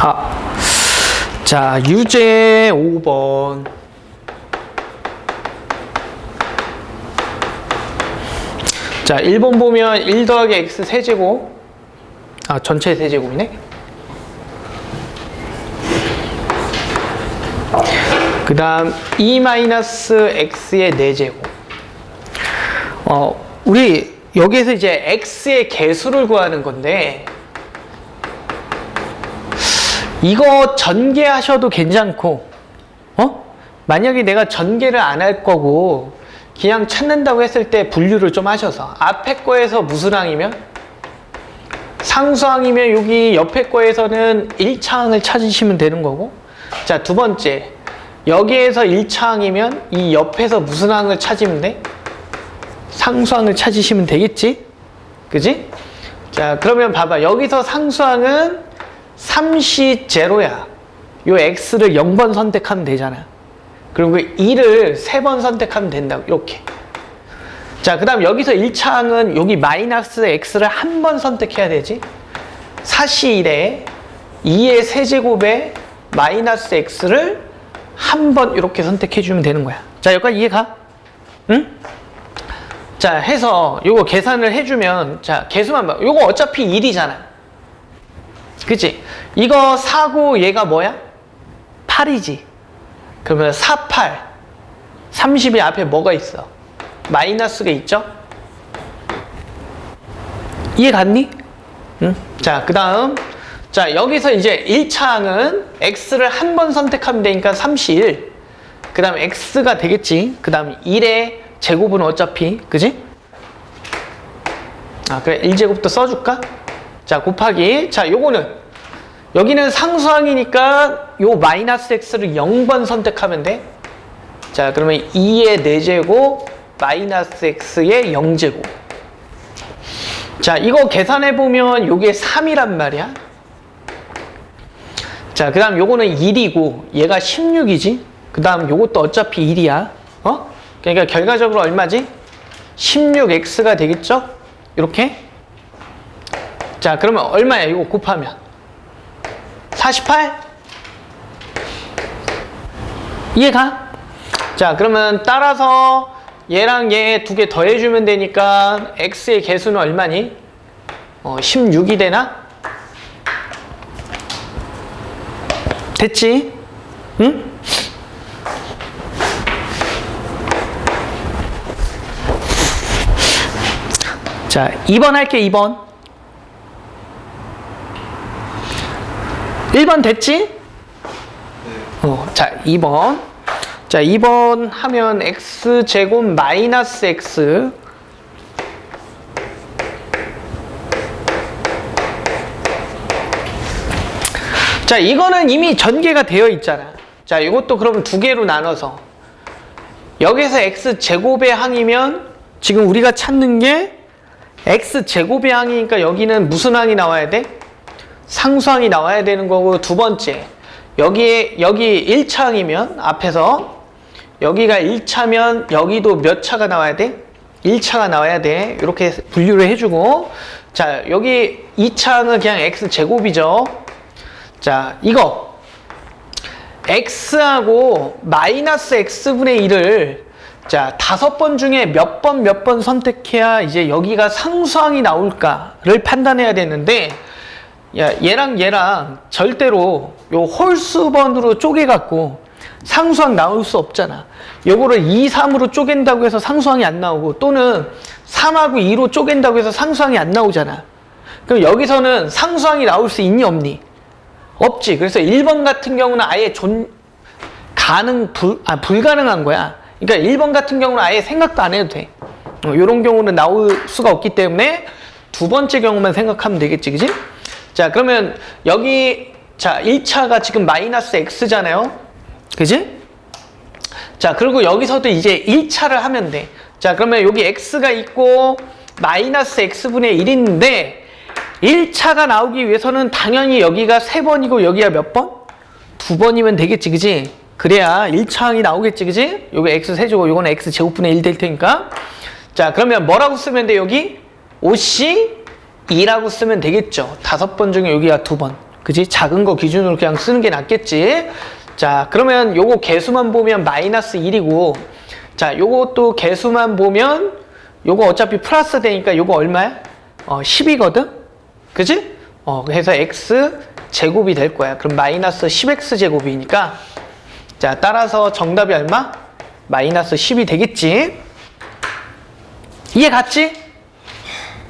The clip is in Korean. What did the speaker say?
아, 자, 유제 5번. 자, 1번 보면 1 더하기 x 세제곱. 아, 전체 세제곱이네. 그 다음 2 마이너스 x의 4제곱. 어, 우리 여기에서 이제 x의 개수를 구하는 건데, 이거 전개하셔도 괜찮고, 어? 만약에 내가 전개를 안 할 거고, 그냥 찾는다고 했을 때 분류를 좀 하셔서, 앞에 거에서 무슨 항이면? 상수항이면 여기 옆에 거에서는 1차항을 찾으시면 되는 거고, 자, 두 번째. 여기에서 1차항이면 이 옆에서 무슨 항을 찾으면 돼? 상수항을 찾으시면 되겠지? 그지? 자, 그러면 봐봐. 여기서 상수항은 3시 제로야. 요 x를 0번 선택하면 되잖아. 그리고 2를 3번 선택하면 된다고. 이렇게. 자, 그 다음 여기서 1차항은 여기 마이너스 x를 한 번 선택해야 되지. 4시 1에 2의 세제곱에 마이너스 x를 한 번 이렇게 선택해 주면 되는 거야. 자, 여기까지 이해가? 응? 자, 해서 요거 계산을 해주면, 자, 개수만 봐. 요거 어차피 1이잖아. 그치? 이거 4고 얘가 뭐야? 8이지. 그러면 4, 8. 30이 앞에 뭐가 있어? 마이너스가 있죠? 이해 갔니? 응? 자, 그 다음. 자, 여기서 이제 1차항은 x를 한 번 선택하면 되니까 31. 그 다음 x가 되겠지. 그 다음 1의 제곱은 어차피, 그지? 아, 그래. 1제곱도 써줄까? 자, 곱하기. 자, 요거는. 여기는 상수항이니까 요 마이너스 x를 0번 선택하면 돼. 자, 그러면 2의 4제곱 마이너스 x의 0제곱. 자, 이거 계산해보면 요게 3이란 말이야. 자, 그 다음 요거는 1이고 얘가 16이지. 그 다음 요것도 어차피 1이야. 어? 그러니까 결과적으로 얼마지? 16x가 되겠죠? 이렇게. 자, 그러면 얼마야? 이거 곱하면. 48? 이해가? 자, 그러면 따라서 얘랑 얘 두 개 더해주면 되니까 x의 개수는 얼마니? 어, 16이 되나? 됐지? 응? 자, 2번 할게, 2번. 1번 됐지? 어, 자, 2번. 자, 2번 하면 x제곱 마이너스 x 자, 이거는 이미 전개가 되어 있잖아. 자, 이것도 그럼 두 개로 나눠서 여기서 x제곱의 항이면 지금 우리가 찾는 게 x제곱의 항이니까 여기는 무슨 항이 나와야 돼? 상수항이 나와야 되는 거고 두 번째 여기에 여기 1차항이면 앞에서 여기가 1차면 여기도 몇 차가 나와야 돼? 1차가 나와야 돼. 이렇게 분류를 해주고 자 여기 2차항은 그냥 x제곱이죠. 자 이거 x하고 마이너스 x분의 1을 자 다섯 번 중에 몇 번 몇 번 선택해야 이제 여기가 상수항이 나올까를 판단해야 되는데 야, 얘랑 얘랑 절대로 요 홀수번으로 쪼개갖고 상수항 나올 수 없잖아. 요거를 2, 3으로 쪼갠다고 해서 상수항이 안 나오고 또는 3하고 2로 쪼갠다고 해서 상수항이 안 나오잖아. 그럼 여기서는 상수항이 나올 수 있니 없니? 없지. 그래서 1번 같은 경우는 아예 존 가능 불, 아, 불가능한 거야. 그러니까 1번 같은 경우는 아예 생각도 안 해도 돼. 어, 이런 경우는 나올 수가 없기 때문에 두 번째 경우만 생각하면 되겠지. 그지? 자, 그러면 여기 자, 1차가 지금 마이너스 x잖아요. 그지? 자, 그리고 여기서도 이제 1차를 하면 돼. 자, 그러면 여기 x가 있고 마이너스 x분의 1인데 1차가 나오기 위해서는 당연히 여기가 3번이고 여기가 몇 번? 두 번이면 되겠지, 그지? 그래야 1차항이 나오겠지, 그지? 여기 x 세제곱, 요거는 x 제곱분의 1 될 테니까. 자, 그러면 뭐라고 쓰면 돼, 여기? 5c 2라고 쓰면 되겠죠. 다섯 번 중에 여기가 두 번. 그지? 작은 거 기준으로 그냥 쓰는 게 낫겠지. 자, 그러면 요거 개수만 보면 마이너스 1이고, 자, 요것도 개수만 보면 요거 어차피 플러스 되니까 요거 얼마야? 어, 10이거든? 그지? 어, 그래서 x 제곱이 될 거야. 그럼 마이너스 10x 제곱이니까, 자, 따라서 정답이 얼마? 마이너스 10이 되겠지? 이해 갔지?